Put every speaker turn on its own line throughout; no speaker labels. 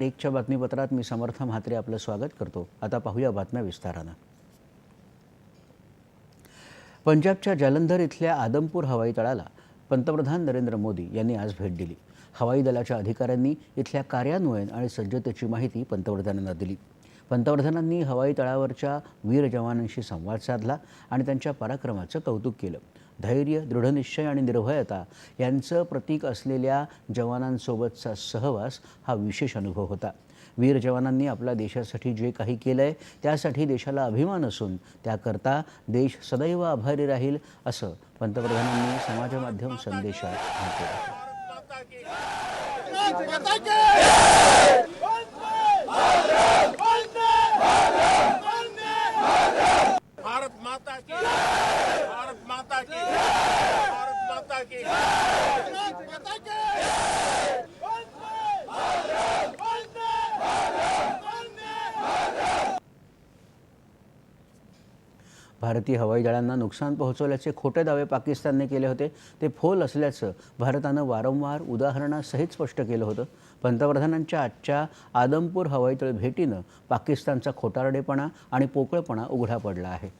एकच्या बातमीपत्रात मी समर्थ म्हात्रे आपलं स्वागत करतो. आता पाहूया बातम्या विस्तारानं. पंजाबच्या जालंधर इथल्या आदमपूर हवाई तळाला पंतप्रधान नरेंद्र मोदी यांनी आज भेट दिली. हवाई दलाच्या अधिकाऱ्यांनी इथल्या कार्यान्वयन आणि सज्जतेची माहिती पंतप्रधानांना दिली. पंतप्रधानांनी हवाई तळावरच्या वीर जवानांशी संवाद साधला आणि त्यांच्या पराक्रमाचं कौतुक केलं. धैर्य दृढनिश्चय आणि निर्भयता यांचं प्रतीक असलेल्या जवानांसोबतचा सहवास हा विशेष अनुभव होता. वीर जवानांनी आपल्या देशासाठी जे काही केलं आहे त्यासाठी देशाला अभिमान असून त्याकरता देश सदैव आभारी राहील असं पंतप्रधानांनी समाजमाध्यम संदेशात म्हटलं आहे
भारत माता की भारत माता की भारत माता की भारत माता की
भारतीय हवाई दळांना नुकसान पोहोचवल्याचे खोटे दावे पाकिस्तानने केले होते ते फोल असल्याचं भारतानं वारंवार उदाहरणासहित स्पष्ट केलं होतं. पंतप्रधानांच्या आजच्या आदमपूर हवाईतळ भेटीनं पाकिस्तानचा खोटारडेपणा आणि पोकळपणा उघडा पडला आहे.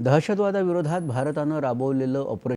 दहशतवादाविरोधात भारतानं राबवलेलं ऑपरेशन